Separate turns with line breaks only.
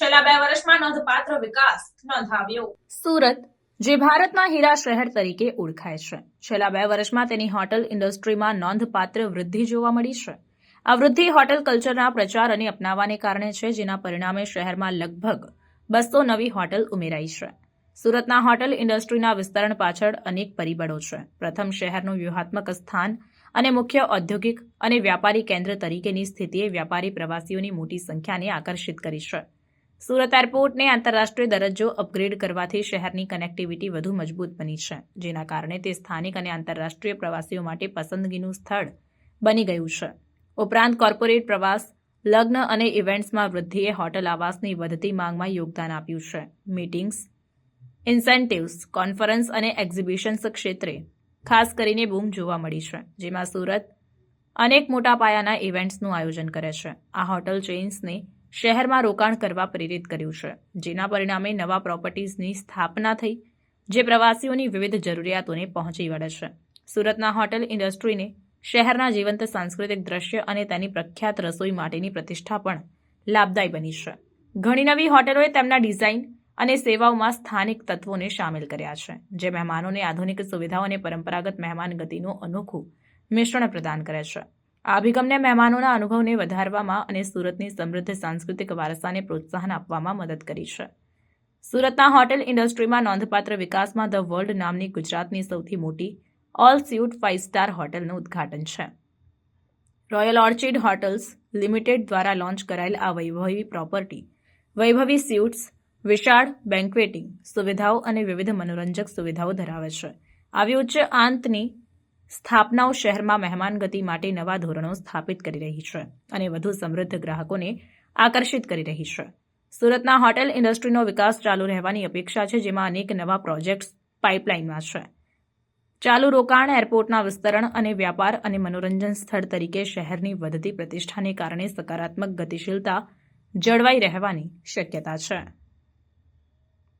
છેલ્લા બે વર્ષમાં નોંધપાત્ર વિકાસ નોંધાવ્યો.
સુરત, જે ભારતના હીરા શહેર તરીકે ઓળખાય છે. છેલ્લા બે વર્ષમાં તેની હોટલ ઇન્ડસ્ટ્રીમાં નોંધપાત્ર વૃદ્ધિ જોવા મળી છે. આ વૃદ્ધિ હોટેલ કલ્ચરના પ્રચાર અને અપનાવવાને કારણે છે, જેના પરિણામે શહેરમાં લગભગ બસો નવી હોટલ ઉમેરાઈ છે. સુરતના હોટલ ઇન્ડસ્ટ્રીના વિસ્તરણ પાછળ અનેક પરિબળો છે. પ્રથમ શહેરનું વ્યૂહાત્મક સ્થાન અને મુખ્ય ઔદ્યોગિક અને વ્યાપારી કેન્દ્ર તરીકેની સ્થિતિએ વ્યાપારી પ્રવાસીઓની મોટી સંખ્યાને આકર્ષિત કરી છે. સુરત એરપોર્ટને આંતરરાષ્ટ્રીય દરજ્જો અપગ્રેડ કરવાથી શહેરની કનેક્ટિવિટી વધુ મજબૂત બની છે, જેના કારણે તે સ્થાનિક અને આંતરરાષ્ટ્રીય પ્રવાસીઓ માટે પસંદગીનું સ્થળ બની ગયું છે. ઉપરાંત કોર્પોરેટ પ્રવાસ, લગ્ન અને ઇવેન્ટ્સમાં વૃદ્ધિએ હોટલ આવાસની વધતી માંગમાં યોગદાન આપ્યું છે. મીટિંગ્સ, ઇન્સેન્ટિવ્સ, કોન્ફરન્સ અને એક્ઝિબિશન્સ ક્ષેત્રે ખાસ કરીને બૂમ જોવા મળી છે, જેમાં સુરત અનેક મોટા પાયાના ઇવેન્ટ્સનું આયોજન કરે છે. આ હોટલ ચેઇન્સને શહેરમાં રોકાણ કરવા પ્રેરિત કર્યું છે. જેના પરિણામે નવા પ્રોપર્ટીઝની સ્થાપના થઈ, જે પ્રવાસીઓની વિવિધ જરૂરિયાતોને પહોંચી વળે છે. સુરતના હોટેલ ઇન્ડસ્ટ્રીને શહેરના જીવંત સાંસ્કૃતિક દ્રશ્ય અને તેની પ્રખ્યાત રસોઈ માટેની પ્રતિષ્ઠા પણ લાભદાયી બની છે. ઘણી નવી હોટેલોએ તેમના ડિઝાઇન અને સેવાઓમાં સ્થાનિક તત્વોને સામેલ કર્યા છે, જે મહેમાનોને આધુનિક સુવિધાઓ અને પરંપરાગત મહેમાન ગતિનું અનોખું મિશ્રણ પ્રદાન કરે છે. આ અભિગમને મહેમાનોના અનુભવને વધારવામાં અને સુરતની સમૃદ્ધ સાંસ્કૃતિક વારસાને પ્રોત્સાહન આપવામાં મદદ કરી છે. સુરતના હોટેલ ઇન્ડસ્ટ્રીમાં નોંધપાત્ર વિકાસમાં ધ વર્લ્ડ નામની ગુજરાતની સૌથી મોટી ઓલ સ્યુટ ફાઇવ સ્ટાર હોટલનું ઉદ્ઘાટન છે. રોયલ ઓર્ચિડ હોટલ્સ લિમિટેડ દ્વારા લોન્ચ કરાયેલ આ વૈભવી પ્રોપર્ટી, વૈભવી સ્યુટ્સ, વિશાળ બેન્ક્વેટિંગ સુવિધાઓ અને વિવિધ મનોરંજક સુવિધાઓ ધરાવે છે. આવી ઉચ્ચ આંતની સ્થાપનાઓ શહેરમાં મહેમાનગતિ માટે નવા ધોરણો સ્થાપિત કરી રહી છે અને વધુ સમૃદ્ધ ગ્રાહકોને આકર્ષિત કરી રહી છે. સુરતના હોટેલ ઇન્ડસ્ટ્રીનો વિકાસ ચાલુ રહેવાની અપેક્ષા છે, જેમાં અનેક નવા પ્રોજેક્ટ્સ પાઇપલાઇનમાં છે. ચાલુ રોકાણ, એરપોર્ટના વિસ્તરણ અને વ્યાપાર અને મનોરંજન સ્થળ તરીકે શહેરની વધતી પ્રતિષ્ઠાને કારણે સકારાત્મક ગતિશીલતા જળવાઈ રહેવાની શક્યતા છે.